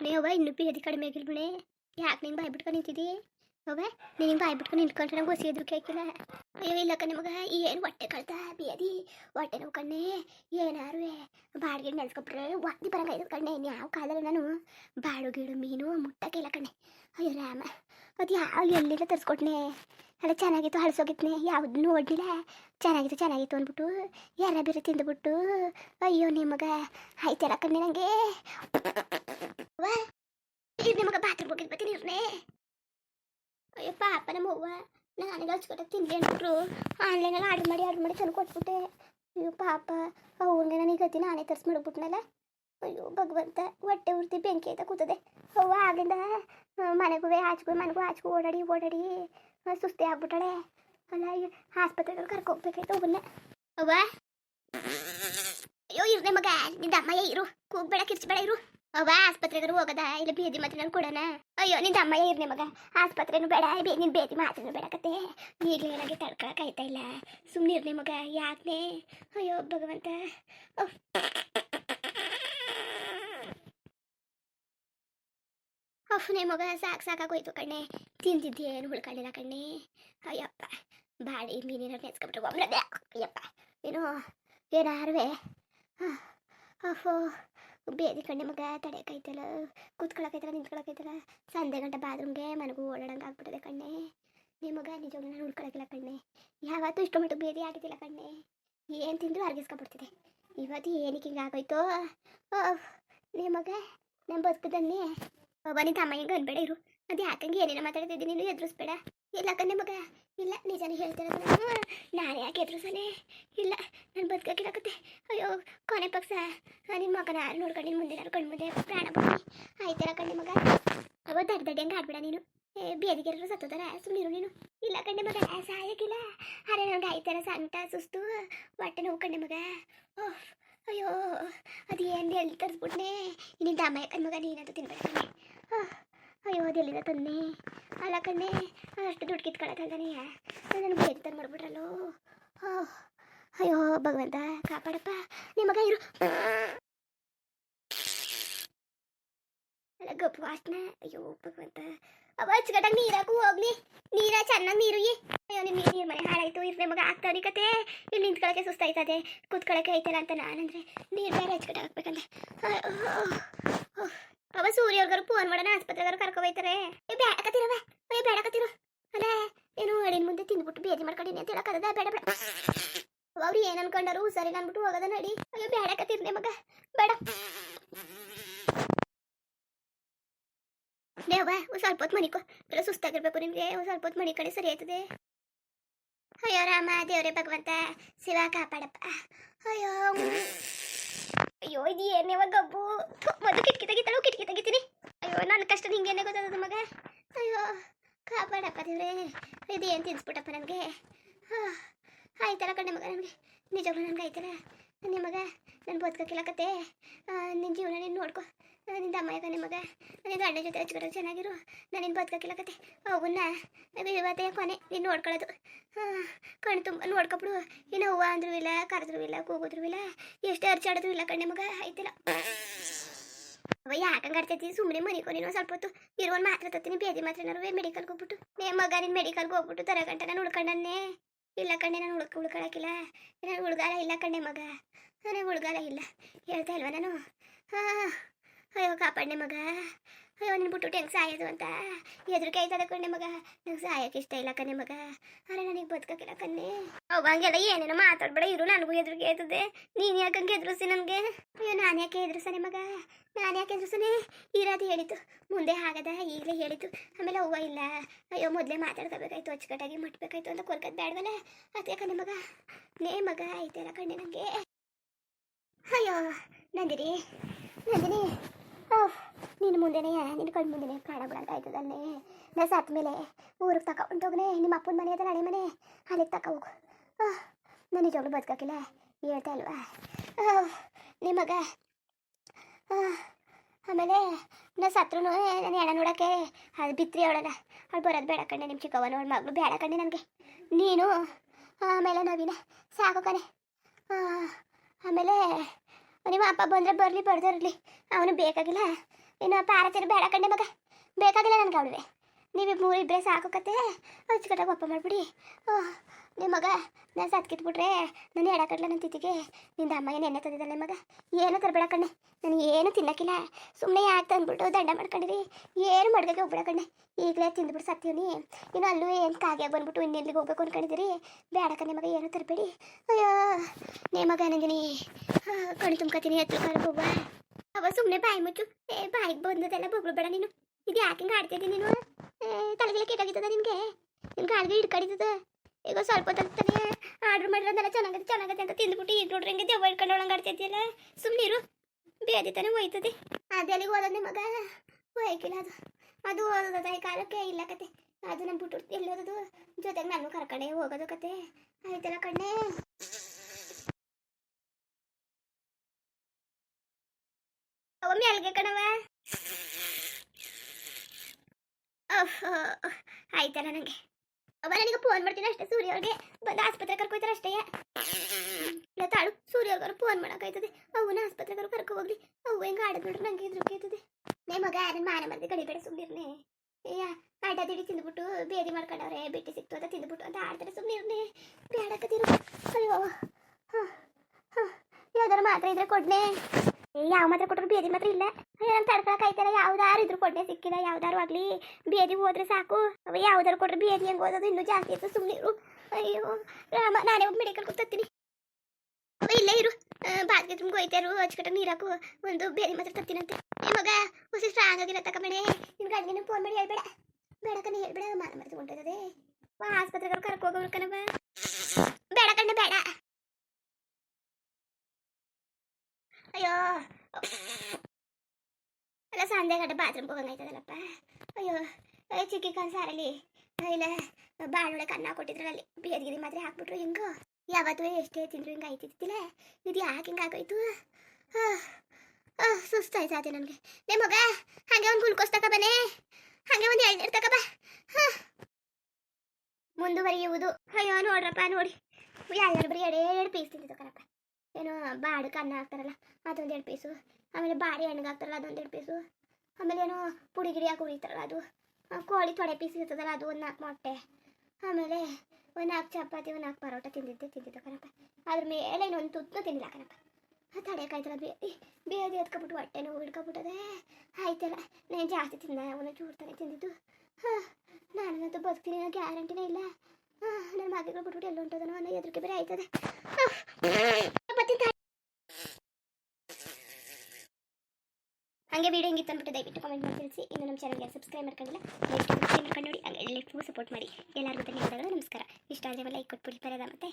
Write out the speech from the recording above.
ನೀವ ಇನ್ನೂ ಬೇದಿ ಕಡಿಮೆ ಆಗಿಲ್ಲ ಬಿಡೆ ಯಾಕೆ ನಿಂಗೆ ಬಾಯ್ ನಿಂತಿದ್ದೀ ನಿಂತಿದ್ದಿ ಅವ ನೀನು ಬಾಯ್ ಬಿಟ್ಕೊಂಡು ನಿಂತ್ಕೊಂಡ್ರೆ ನಂಗೆ ಹೊಸಿ ಎದ್ರು ಕೇಕಿಲ್ಲ ಅಯ್ಯೋ ಇಲ್ಲಕ್ಕ ನಿಮಗೆ ಏನು ಹೊಟ್ಟೆ ಕಳ್ತಾ? ಬೇದಿ, ಹೊಟ್ಟೆ ನೋವು ಕಣ್ಣೆ ಏನಾರು ಬಾಡಿಗೆ ನೆನ್ಸ್ಕೊಬಿಟ್ರೆ ವಾಂತಿ ಬರಂಗ ಇದ್ ಕಣ್ಣೆ ಇನ್ನು ಯಾವ ಕಾಲದಲ್ಲಿ ನಾನು ಬಾಳು, ಗೀಳು, ಮೀನು ಮುಟ್ಟಕ್ಕೆ ಇಲ್ಲ ಕಣ್ಣೆ ಅಯ್ಯೋ, ರಾಮ, ಅದು ಯಾವ ಎಲ್ಲಿಂದ ತರಿಸ್ಕೊಟ್ನೆ? ಅಲ್ಲ, ಚೆನ್ನಾಗಿತ್ತು, ಹಳಸೋಗಿತ್ನೆ, ಯಾವ್ದು ನೋಡಲಿಲ್ಲ? ಚೆನ್ನಾಗಿತ್ತು ಚೆನ್ನಾಗಿತ್ತು ಅಂದ್ಬಿಟ್ಟು ಯಾರ ಬೇರೆ ತಿಂದುಬಿಟ್ಟು, ಅಯ್ಯೋ ನಿಮಗ ಆಯ್ತಲ್ಲ ಕಣ್ಣೆ ನನಗೆ ಇದು ನಿಮಗ ಬಾತ್ರೂಮ್ ಹೋಗಿದ್ ಬರ್ತೀನಿ ಇರ್ನೇ ಅಯ್ಯೋ ಪಾಪ ನಮ್ಮ ಅವ್ವ ನಾನೆಲ್ಲ ಹಚ್ಕೊಟ್ಟ ತಿಂದೆ ಅಂದ್ಬಿಟ್ರು. ಆನ್ಲೈನಲ್ಲಿ ಆರ್ಡ್ರ್ ಮಾಡಿ ಆರ್ಡ್ರ್ ಮಾಡಿ ತಂದು ಕೊಟ್ಬಿಟ್ಟೆ. ಅಯ್ಯೋ ಪಾಪ ಅವ್ರಿಗೆ ನನಗೆ ಗತಿ ನಾನೇ ತರ್ಸಿ ಮಾಡ್ಬಿಟ್ನಲ್ಲ ಅಯ್ಯೋ ಭಗವಂತ, ಹೊಟ್ಟೆ ಉರ್ತಿ ಬೆಂಕಿ ಅಂತ ಕೂತದೆ. ಅವ್ವ ಆಗಿಂದ ಮನೆಗೂ ಆಚೆಗೂ ಮನೆಗೂ ಆಚೆಗೂ ಓಡಾಡಿ ಓಡಾಡಿ ಸುಸ್ತಿ ಆಗ್ಬಿಟ್ಟಾಳೆ. ಅಲ್ಲ ಆಸ್ಪತ್ರೆಗಳು ಆಸ್ಪತ್ರೆಗೆ ಕರ್ಕೋಗ್ಬೇಕಾಯ್ತು ಅವನ್ನ ಅವ್ವ. ಅಯ್ಯೋ ಇರ್ದೆ ಮಗ ಅಮ್ಮಯ್ಯ ಇರು. ಕೂಗ್ಬೇಡ ಕಿರ್ಚ್ಬೇಡ ಇರು. ಅವ್ವ, ಆಸ್ಪತ್ರೆಗಾರು ಹೋಗದ? ಇಲ್ಲ ಬೇದಿ ಮಾತ್ರ ಕೊಡನ? ಅಯ್ಯೋ ನಿಂದ ಅಮ್ಮಯ್ಯ ಇರ್ನೆ ಮಗ. ಆಸ್ಪತ್ರೆನೂ ಬೇಡ, ಬೇ ನಿನ್ ಬೇದಿ ಮಾತ್ರನೂ ಬೇಡ ಕತೆ. ಈಗಲೇ ನನಗೆ ತಡ್ಕೊಳಕ್ ಆಯ್ತಾ ಇಲ್ಲ? ಸುಮ್ಮನೆ ಇರ್ನೆ ಮಗ ಯಾಕೆ ಅಯ್ಯೋ, ಭಗವಂತ. ಅಫ್ನೇ ಮಗ, ಸಾಕು ಸಾಕಾಗೋಯ್ತು ಕಣ್ಣೆ. ತಿಂದಿದ್ದೇನು ಉಳ್ಕೊಳ್ಳಿಲ್ಲ ಕಣ್ಣೆ? ಅಯ್ಯಪ್ಪ ಬಾಡಿ ಮೀನಿನ ನೆನ್ಸ್ಕೊಬಿಟ್ರೆ ಒಬ್ಬರದೇ ಅಯ್ಯಪ್ಪ, ಏನು, ಏನಾರ್ವೆ? ಅಫೋ ಬೇದಿ ಕಣ್ಣೆ ಮಗ ತಡೆಯಕೈತಲ್ಲ ಕೂತ್ಕೊಳಕೈತಲ್ಲ ನಿಂತ್ಕೊಳಕೈತಲ್ಲ ಸಂಜೆ ಗಂಟೆ ಬಾತ್ರೂಮ್ಗೆ ಮನೆಗೂ ಓಡಾಡಂಗೆ ಆಗ್ಬಿಟ್ಟದೆ ಕಣ್ಣೆ. ಮಗ ನಿಜವಾಗ್ಲೂ ನಾನು ಉಳ್ಕೊಳಕಿಲ್ಲ ಕಣ್ಣೆ. ಯಾವತ್ತೂ ಇಷ್ಟು ಮಟ್ಟಿಗೆ ಬೇದಿ ಆಗಿದ್ದಿಲ್ಲ ಕಣ್ಣೆ. ಏನು ತಿಂದರೂ ಅರ್ಗಿಸ್ಕೊಬಿಡ್ತಿದೆ. ಇವತ್ತು ಏನಕ್ಕೆ ಹಿಂಗೆ ಆಗೋಯ್ತು? ನಿಮಗೆ ನಮ್ಮ ಬದುಕದನ್ನೇ. ಒಬ್ಬನಿ ತಮ್ಮಗೆ ಅನ್ಬೇಡ ಇರು. ಅದು ಯಾಕಂಗೆ ಏನೇನೋ ಮಾತಾಡ್ತಿದ್ದೀನಿ ನೀನು? ಎದುರಿಸ್ಬೇಡ. ಇಲ್ಲ ಕಣ್ಣೆ ಮಗ. ಇಲ್ಲ, ನಿಜಾನೇ ಹೇಳ್ತಿರೋದು ನಾನು. ನಾನು ಯಾಕೆ ಎದುರಿಸಲೇ ಇಲ್ಲ, ನಾನು ಬದುಕಕ್ಕಿರಕತ್ತೆ ಅಯ್ಯೋ, ಕೊನೆ ಪಕ್ಷ. ನಿಮ್ಮ ಮಗನ ನೋಡ್ಕೊಂಡು ನಿನ್ನ ಮುಂದೆ ಕಣ್ಣು ಮುಂದೆ ಪ್ರಾಣ ಬನ್ನಿ ಆಯ್ತಾರ ಕಣ್ಣೆ ಮಗ? ಅವ ದಡ್ಡ ದಡ್ಡ ಹಂಗೆ ಆಡ್ಬೇಡ ನೀನು? ಏ ಬೇದಿಗೆಲ್ಲರೂ ಸತ್ತೋದಾರ ಸುಮ್ಮನಿರು ನೀನು. ಇಲ್ಲ ಕಣ್ಣೆ ಮಗ. ಸಾಯಕ್ಕಿಲ್ಲ. ಅರೆ, ನನಗೆ ಆಯ್ತಾರ ಸಂಟ, ಸುಸ್ತು. ಹೊಟ್ಟೆ ನೋವು ಕಣ್ಣೆ ಮಗ. ಓಹ್ ಅಯ್ಯೋ ಅದು ಏನು ಎಲ್ಲಿ ತರಿಸ್ಬಿಟ್ನೆ? ಇನ್ನಿಂದ ಅಮ್ಮ ಕಣ್ಣೆ ಮಗ, ನೀನಂತ ತಿನ್ಬೇಡ ಕಣ್ಣೆ ಅಯ್ಯೋ ಅದೆಲ್ಲಿಂದ ತಂದೆ. ಅಲ್ಲ ಕಣ್ಣೆ ಅಷ್ಟು ದುಡ್ಡು ಕಿತ್ಕೊಳಕ್ಕಲ್ದಾನೆ ನನಗೆ ತಂದು ಮಾಡ್ಬಿಟ್ರಲ್ಲೋ? ಅಯ್ಯೋ, ಭಗವಂತ, ಕಾಪಾಡಪ್ಪ. ನಿಮಗ ಇರು. ಅಲ್ಲ, ಗಪ್ಪು ವಾಸನೆ ಅಯ್ಯೋ, ಭಗವಂತ. ಅವ ಹಚ್ಕಟ್ಟಾಗ ನೀರಾಕು ಹೋಗ್ಲಿ. ನೀರ ಚೆನ್ನಾಗಿ ನೀರು ಅಯ್ಯೋ ನಿಮ್ಮ ನೀರು ಮನೆ ಹಾಳಾಯ್ತು. ಇರ್ರೆ ಮಗ ಕತೆ. ಇಲ್ಲಿ ನಿಂತ್ಕೊಳಕ್ಕೆ ಸುಸ್ತಾಯ್ತದೆ. ಕೂತ್ಕಳಕ್ಕೆ ಐತಲ್ಲ ಅಂತ ನಾನಂದ್ರೆ ನೀರು ಬೇರೆ ಹಚ್ಕಟ್ಟಾಗ ಅವ ಸೂರ್ಯ ಅವ್ರಿಗಾರು ಫೋನ್ ಮಾಡೋಣ, ಆಸ್ಪತ್ರೆಗಾರು ಕರ್ಕೊಬೈತಾರೆ ಏ ಬೇಡಕತ್ತಿರವ ಏ ಬೇಡಕತ್ತಿರು ಅಲ್ಲ, ಏನು ಅಡಿನ ಮುಂದೆ ತಿಂದ್ಬಿಟ್ಟು ಬೇಜಿ ಮಾಡ್ಕೊಂಡಿನಿ ಅಂತ ಹೇಳಕ್ಕದ ಬೇಡ ಬೇಡ. ಅವ್ರು ಏನ್ ಅನ್ಕೊಂಡಾರು ಹುಷಾರಿಗೆ ಅನ್ಬಿಟ್ಟು ಹೋಗದ ನಡಿ. ಅಯ್ಯೋ ಬೇಡಕತ್ತಿರ್ನೆ ಮಗ, ಬೇಡ. ದೇವ ಸ್ವಲ್ಪ ಹೊತ್ತು ಮನಿಕೋ. ಇಲ್ಲ ಸುಸ್ತಾಗಿರ್ಬೇಕು ನಿಮ್ಗೆ ಸ್ವಲ್ಪ ಹೊತ್ತು ಮನಿ ಕಡೆ ಸರಿ ಆಯ್ತದೆ. ಅಯ್ಯೋ, ರಾಮ, ದೇವರೇ ಭಗವಂತ, ಶಿವ ಕಾಪಾಡಪ್ಪ. ಅಯ್ಯೋ. ಅಯ್ಯೋ, ಇದು ಏನೇ ಗಬ್ಬು ಮೊದ್ಲು ಕಿಟಕಿ ತೆಗಿತಾಳು, ಕಿಟಕಿ ತೆಗಿತೀನಿ. ಅಯ್ಯೋ, ನನ್ನ ಕಷ್ಟ ನಿಂಗೇನೆ ಗೊತ್ತದ ಮಗ? ಅಯ್ಯೋ, ಕಾಪಾಡಪ್ಪ ದೇವ್ರೆ. ಇದು ಏನು ತಿನ್ಸ್ಬಿಟ್ಟಪ್ಪ ನನಗೆ? ಆಯ್ತಲ್ಲ ಕಣ್ಣೆ ಮಗ ನನಗೆ. ನಿಜವಾಗ್ಲೂ ನನಗೆ ಆಯ್ತಲ್ಲ? ನಿಮ್ಮ ಮಗ ನಾನು ಬದುಕಕ್ಕಿಲ್ಲ ಕತೆ. ನಿನ್ನ ಜೀವನ ನೀನು ನೋಡ್ಕೊ. ನಿಂದ ಅಮ್ಮ ಕಣ್ಣೆ ಮಗ ನಿನ್ನ ಅಣ್ಣ ಜೊತೆ ಹಚ್ಕೊಡೋ ಚೆನ್ನಾಗಿರು. ನಾನು ನಿನ್ನ ಬದುಕಕ್ಕಿಲ್ಲ ಕತೆ ಅವನ್ನ ಇವತ್ತೇ ಕೊನೆ. ನೀನು ನೋಡ್ಕೊಳ್ಳೋದು. ಕಣ್ಣು ತುಂಬ ನೋಡ್ಕೊಬಿಡು. ಇನ್ನು ಹೂವು ಅಂದ್ರೂ ಇಲ್ಲ, ಕರೆದ್ರೂ ಇಲ್ಲ, ಕೂಗಿದ್ರು ಇಲ್ಲ, ಎಷ್ಟು ಅರ್ಚಾಡಿದ್ರು ಇಲ್ಲ ಕಣ್ಣೆ ಮಗ. ಆಯ್ತಿಲ್ಲ. ಅವ ಯಾಕೆ ಆಡ್ತೈತಿ ಸುಮ್ಮನೆ ಮನಿಕೊ ನೀನು ಸ್ವಲ್ಪ ಹೊತ್ತು ಇರುವನ್ ಮಾತ್ರ ತತ್ತೀನಿ. ಬೇದಿ ಮಾತ್ರ ಏನಾರು ಮೆಡಿಕಲ್ಗೆ ಹೋಗ್ಬಿಟ್ಟು. ನೇ ಮಗ ನಿನ್ನ ಮೆಡಿಕಲ್ಗೆ ಹೋಗ್ಬಿಟ್ಟು ತರ ಗಂಟೆ ನಾನು ಉಳ್ಕೊಂಡನ್ನೇ. ಇಲ್ಲ ಕಣ್ಣೆ ನಾನು ಉಳ್ಕ, ಉಳ್ಕೊಳಕಿಲ್ಲ. ನಾನು ಉಳ್ಗಾಲ ಇಲ್ಲ ಕಣ್ಣೆ ಮಗ. ನನಗೆ ಉಳ್ಗಾಲ ಇಲ್ಲ. ಹೇಳ್ತಾ ಇಲ್ವಾ ನಾನು? ಹಾಂ ಅಯ್ಯೋ ಕಾಪಾಡಿ ಮಗ. ಅಯ್ಯೋ, ನಿನ್ ಬಿಟ್ಟು ಹೆಂಗೆ ಸಾಯೋದು ಅಂತ. ಎದುರಿಗೆ ಆಯ್ತದ ಕಣ್ಣೆ ಮಗ. ನಂಗೆ ಸಾಯಕ್ಕೆ ಇಷ್ಟ ಇಲ್ಲ ಕಣ್ಣೆ ಮಗ. ಅರೆ, ನನಗೆ ಬದುಕಕ್ಕಿಲ್ಲ ಕಣ್ಣೆ. ಅವ ಹಂಗೆಲ್ಲ ಏನೇನೋ ಮಾತಾಡ್ಬೇಡ. ಇರು, ನನಗೂ ಎದುರಿಗೆ ಕೇಳ್ತದೆ ನೀನು ಯಾಕಂಗೆ ಎದುರಿಸಿ ನನಗೆ? ಅಯ್ಯೋ, ನಾನು ಯಾಕೆ ಎದುರಿಸನೆ ಮಗ? ನಾನು ಯಾಕೆ ಎದುರಿಸನೆ? ಇರೋದು ಹೇಳಿತು ಮುಂದೆ ಆಗದ ಈಗಲೇ ಹೇಳಿತು ಆಮೇಲೆ ಹೂವ ಇಲ್ಲ. ಅಯ್ಯೋ, ಮೊದಲೇ ಮಾತಾಡ್ಕೋಬೇಕಾಯ್ತು. ಅಚ್ಚುಕಟ್ಟಾಗಿ ಮುಟ್ಬೇಕಾಯ್ತು ಅಂತ ಕೊರ್ಕದ್ ಬೇಡವಲ್ಲ ಅದಕ್ಕೆ ಕಣ್ಣೆ ಮಗ. ನೇ ಮಗ ಆಯ್ತಲ್ಲ ಕಣ್ಣೆ ನನಗೆ ಅಯ್ಯೋ ನಂದಿರಿ ನಂದಿನಿ. ನಿನ್ನ ಮುಂದೆನೇ, ನಿನ್ನ ಕಣ್ಣು ಮುಂದೆನೇ ಪ್ರಾಣ ಬಿಡಂತ ಆಯ್ತದಲ್ಲೇ ನಾ ಸತ್ತ ಮೇಲೆ ಊರಿಗೆ ತಕ ಹೊಂಟೋಗ್ನೆ ನಿಮ್ಮ ಅಪ್ಪನ ಮನೆ ಅದ ಹಳೆ ಮನೆ. ಅಲ್ಲಿಗೆ ತಕ ಹೋಗು. ನಾನು ನಿಜವಾಗ್ಲೂ ಬದುಕಕ್ಕಿಲ್ಲ, ಹೇಳ್ತಾ ಇಲ್ವಾ? ನಿಮಗ ಆಮೇಲೆ ನಾ ಸತ್ರು ನಾನು ಎಣ ನೋಡೋಕ್ಕೆ, ಅದು ಬಿತ್ರಿ ಅವಳಲ್ಲ ಅವಳು ಬರೋದು ಬೇಡ ಕಣ್ಣೆ ನಿಮ್ಮ ಚಿಕ್ಕವನ ಅವಳ ಮಗಳು ಬೇಡ ಕಣ್ಣೆ ನನಗೆ. ನೀನು, ಆಮೇಲೆ ನವೀನ, ಸಾಕು ಕಣೆ. ಆಮೇಲೆ ನಿಮ್ಮ ಅಪ್ಪ ಬಂದರೆ ಬರಲಿ ಬರ್ದಿರಲಿ ಅವನು ಬೇಕಾಗಿಲ್ಲ. ಇನ್ನು ಪಾರಚರಿ ಬೇಡ ಕಂಡೆ ಮಗ. ಬೇಕಾಗಿಲ್ಲ ನನಗೆ ಅವಳಿವೆ ನೀವೇ ಮೂರು ಇಬ್ಬರೇ ಸಾಕು ಕತೆ ಅಚ್ಚುಕಟ್ಟಾಗಿ ಒಪ್ಪ ಮಾಡಿಬಿಡಿ. ನಿಮ್ಮ ಮಗ ನಾನು ಸತ್ಕಿಟ್ಬಿಟ್ರೆ ನಾನು ಎಡಕಟ್ಲ ನನ್ನ ತಿತ್ತಿಗೆ ನಿಂದ ಅಮ್ಮ ಏನು ಎಣ್ಣೆ ತಂದಿದ್ದಲ್ಲ ಮಗ? ಏನು ತರಬೇಡ ಕಣ್ಣೆ. ನನಗೆ ಏನು ತಿನ್ನಕ್ಕಿಲ್ಲ. ಸುಮ್ಮನೆ ಯಾಕೆ ತಂದ್ಬಿಟ್ಟು ದಂಡ ಮಾಡ್ಕೊಂಡಿರಿ? ಏನು ಮಡ್ಗಕ್ಕೆ ಹೋಗ್ಬೇಡ ಕಣ್ಣೆ? ಈಗಲೇ ತಿಂದ್ಬಿಟ್ಟು ಸತ್ತೀವ್ನಿ ಇನ್ನು ಅಲ್ಲೂ ಏನು ಕಾಗೆ ಬಂದ್ಬಿಟ್ಟು ಇನ್ನೆಲ್ಲಿಗೆ ಹೋಗ್ಬೇಕು ಅಂದ್ಕೊಂಡಿದ್ದೀರಿ ಬೇಡ ಕಣ್ಣೆ ಮಗ, ಏನು ತರಬೇಡಿ. ಅಯ್ಯೋ ನೇ ಮಗ ನಂದಿನಿ. ಕಣ್ಣು ತುಂಬ್ಕೊತೀನಿ ಹತ್ತು ಕಾಲಕ್ಕೆ ಹೋಗುವ ಅವ ಸುಮ್ಮನೆ ಬಾಯಿ ಮುಚ್ಚು. ಏ, ಬಾಯಿಗೆ ಬಂದದೆಲ್ಲ ಬೊಬ್ಳು ಬೇಡ ನೀನು. ಇದು ಯಾಕೆ ಹಿಂಗೆ ಆಡ್ತಿದ್ದೀನಿ ನೀನು? ತಲೆಗೆಲ್ಲ ಕೆಟ್ಟಾಗಿತ್ತದ ನಿನಗೆ? ನಿನ್ ಕಾಲ್ಗೆ ಹಿಡ್ಕಡಿತದ? ಈಗ ಸ್ವಲ್ಪ ಹೊತ್ತಾಗ್ತಾನೆ ಆರ್ಡ್ರ್ ಮಾಡಿರೋದೆಲ್ಲ ಚೆನ್ನಾಗತ್ತೆ ಚೆನ್ನಾಗತ್ತೆ ಅಂತ ತಿಂದ್ಬಿಟ್ಟು ಈಗ ನೋಡ್ರಿ ಹಂಗೆ ದೆವ್ವ ಹಿಡ್ಕೊಂಡು ಒಳಗೆ ಸುಮ್ಮನೆ ಇರು. ಬೇದಿತಾನೆ ಹೋಯ್ತದೆ. ಅದೆಲ್ಲಿಗೆ ಓದೋದೆ ಮಗ? ಹೋಯ್ಕಿಲ್ಲ ಅದು. ಅದು ಓದೋದ ಈ ಕಾಲಕ್ಕೆ? ಇಲ್ಲ ಕತೆ. ಅದು ನಮ್ಮ ಬಿಟ್ಟು ಎಲ್ಲಿ ಓದೋದು ಜೊತೆಗೆ ನಾನು ಕರ್ಕೊಂಡೆ ಹೋಗೋದು ಕತೆ. ಆಯ್ತಲ್ಲ ಕಣ್ಣೆ? ಒಮ್ಮೆ ಅಲ್ಗೆ ಕಣವ ಆಯ್ತಲ್ಲ ನನಗೆ ಅವ ನನಗೆ ಫೋನ್ ಮಾಡ್ತೀನಿ ಅಷ್ಟೇ ಸೂರ್ಯ ಅವ್ರಿಗೆ ಬಂದು ಆಸ್ಪತ್ರೆ ಕರ್ಕೊಯ್ತಾರೆ ಅಷ್ಟೇ. ಇಲ್ಲ, ತಾಳು ಸೂರ್ಯ ಅವ್ರಿಗಾರು ಫೋನ್ ಮಾಡೋಕ್ಕಾಯ್ತದೆ. ಅವನ ಆಸ್ಪತ್ರೆಗಾರು ಕರ್ಕೊ ಹೋಗ್ಲಿ. ಅವು ಹೆಂಗೆ ಆಡದ್ ಬಿಡ್ರೆ ನಂಗೆ ಹೆದ್ರಿಕೆ ಕೇಳ್ತದೆ ನೇ ಮಗ ನನ್ನ ಮಾನ ಮಂದಿ ಕಡಿಬೇಡ ಸುಮ್ಮನಿರ್ನೆ ಏಯ ಅಡ್ಡ ದಿಡಿ ತಿಂದ್ಬಿಟ್ಟು ಬೇದಿ ಮಾಡ್ಕೊಂಡವ್ರೆ, ಬಿಟ್ಟಿ ಸಿಕ್ತು ಅಂತ ತಿಂದ್ಬಿಟ್ಟು ಅಂತ ಆಡ್ತಾರೆ ಸುಮ್ಮನಿರ್ನೆ ಬೇಡಕತ್ತಿರು ಅಯ್ಯೋ ಹಾಂ, ಯಾವ್ದಾರು ಮಾತ್ರ ಇದ್ರೆ ಕೊಡ್ನೆ. ಯಾವ ಮಾತ್ರ ಕೊಟ್ಟರು ಬೇದಿ ಮಾತ್ರ ಇಲ್ಲ. ನಾನು ತಡ್ಕೊಳಕ್ ಆಯ್ತಾರ ಯಾವ್ದಾರು ಇದ್ರು ಕೊಡ್ನೆ ಸಿಕ್ಕಿಲ್ಲ, ಯಾವ್ದಾರು ಆಗ್ಲಿ. ಬೇದಿ ಹೋದ್ರೆ ಸಾಕು. ಅವ ಯಾವ್ದಾರು ಕೊಟ್ರೆ ಬೇದಿ ಹೆಂಗ್ ಓದೋದು ಇನ್ನೂ ಜಾಸ್ತಿ ಆಯ್ತು ಸುಮ್ಮನೆ ಇರು. ಅಯ್ಯೋ, ರಾಮ, ನಾನೇ ಹೋಗಿ ಮೆಡಿಕಲ್ ಕೂತೀನಿ ಇಲ್ಲೇ ಇರು. ಬಾತ್ಗೆ ತುಂಬ ಹೋಯ್ತಾರು ಅಚ್ಚುಕಟ್ಟ ನೀರಾಕು. ಒಂದು ಬೇದಿ ಮಾತ್ರ ತತ್ತಿನಂತೆ ಏ, ಮಗ, ಹುಸಿ ಸ್ಟ್ರಾಂಗ್ ಆಗಿರೋ ಬೇಡ ನಿನ್ ಗಂಡಿಗೆ ಫೋನ್ ಮಾಡಿ ಹೇಳ್ಬೇಡ. ಬೇಡ ಕಣ್ಣೆ ಹೇಳ್ಬೇಡ. ಮಾನ ಮರೆತು ಆಸ್ಪತ್ರೆಗಳು ಆಸ್ಪತ್ರೆಗೆ ಕಣವ ಬೇಡ ಕಣ್ಣೆ ಬೇಡ ಅಯ್ಯೋ ಸಂಜೆ ಗಂಟೆ ಬಾತ್ರೂಮ್ ಹೋಗಂಗಾಯ್ತದಲ್ಲಪ್ಪ. ಅಯ್ಯೋ ಚಿಕ್ಕ ಕನ್ಸಾರಲ್ಲಿ ಇಲ್ಲ ಬಾಳೊಳಗೆ ಕನ್ನ ಕೊಟ್ಟಿದ್ರಲ್ಲ ಬೇದಿಗಿರಿ ಮಾತ್ರ ಹಾಕ್ಬಿಟ್ರು ಹಿಂಗೋ. ಯಾವತ್ತೂ ಎಷ್ಟೇ ತಿಂದ್ರು ಹಿಂಗೆ ಆಯ್ತಿದ್ದಿಲ್ಲ ಇದು ಯಾಕೆ ಹಿಂಗೆ ಆಗೋಯ್ತು? ಸುಸ್ತಾಯ್ತು ಅದೇ ನನಗೆ. ನೇ ಮಗ, ಹಾಗೆ ಒಂದು ಗ್ಲುಕೋಸ್ ತಕ ಬನ್ನಿ. ಹಾಗೆ ಒಂದು ಎಳ್ನೀರು ಹ. ಮುಂದುವರಿಯುವುದು. ಅಯ್ಯೋ, ನೋಡ್ರಪ್ಪ, ನೋಡಿ. ಎಲ್ಲರೂ ಬರೀ ಎರಡು ಎರಡು ಪೀಸ್ ತಿಂದಿದ್ದು ಏನೋ ಬಾಡು ಕನ್ನ ಹಾಕ್ತಾರಲ್ಲ, ಅದೊಂದು ಎರಡು ಪೀಸು ಆಮೇಲೆ ಬಾಡಿ ಹಣ್ಣಿಗೆ ಹಾಕ್ತಾರಲ್ಲ ಅದೊಂದು ಎರಡು ಪೀಸು ಆಮೇಲೆ ಏನೋ ಪುಡಿ ಗಿಡಿ ಹಾಕಿ ಅದು. ಕೋಳಿ ತೊಡೆ ಪೀಸ್ ಇರ್ತದಲ್ಲ ಅದು ಒಂದು ನಾಲ್ಕು ಮೊಟ್ಟೆ. ಆಮೇಲೆ ಒಂದು ನಾಲ್ಕು ಚಪಾತಿ, ಒಂದು ನಾಲ್ಕು ಪರೋಟ ತಿಂದಿದ್ದೆ, ತಿಂದಿದ್ದು ಕಣಪ್ಪ. ಅದ್ರ ಮೇಲೆ ಇನ್ನೊಂದು ತುತ್ತು ತಿಂದಿಲ್ಲ ಕಣಪ್ಪ. ತಡೆಯೋಕ್ಕಾಯ್ತಲ್ಲ ಬೇದಿ ಬೇದಿ ಎತ್ಕೊಬಿಟ್ಟು ಹೊಟ್ಟೆ ನೋವು ಹಿಡ್ಕೊಬಿಟ್ಟದೆ. ಆಯ್ತಲ್ಲ, ನಾನು ಜಾಸ್ತಿ ತಿಂದ, ಅವನ ಚೂಡ್ತಾನೆ ತಿಂದಿದ್ದು. ಹಾಂ ನಾನು ಬದುಕ್ತೀನಿ ಗ್ಯಾರಂಟಿನೇ ಇಲ್ಲ. ಹಾಂ ನನ್ನ ಮಗಗಳು ಬಿಟ್ಬಿಟ್ಟು ಎಲ್ಲ ಹೊಂಟೋದನೋ ಅನ್ನೋ ಎದುರಿಗೆ ಬೇರೆ ಆಯ್ತದೆ ಚಪಾತಿ ತಾ- ಹಂಗೆ ವಿಡಿಯೋ ಹೆಂಗಿತ್ತು ಅಂದ್ಬಿಟ್ಟು ದಯವಿಟ್ಟು ಕಾಮೆಂಟ್ ಮಾಡಿ ತಿಳಿಸಿ. ಇನ್ನು ನಮ್ಮ ಚಾನಲ್ಗೆ ಸಬ್ಸ್ಕ್ರೈಬ್ ಮಾಡ್ಕೊಂಡಿಲ್ಲ ಸಬ್ಸ್ಕ್ರೈಬ್ ಮಾಡ್ಕೊಂಡು ನೋಡಿ, ಹಂಗೆ ಎಲ್ಲರಿಗೂ ಸಪೋರ್ಟ್ ಮಾಡಿ. ಎಲ್ಲರಿಗೂ ಧನ್ಯವಾದಗಳು, ನಮಸ್ಕಾರ. ಇಷ್ಟ ಆದರೆ ಲೈಕ್ ಕೊಟ್ಬಿಡಿ, ಬರೋದ ಮತ್ತೆ?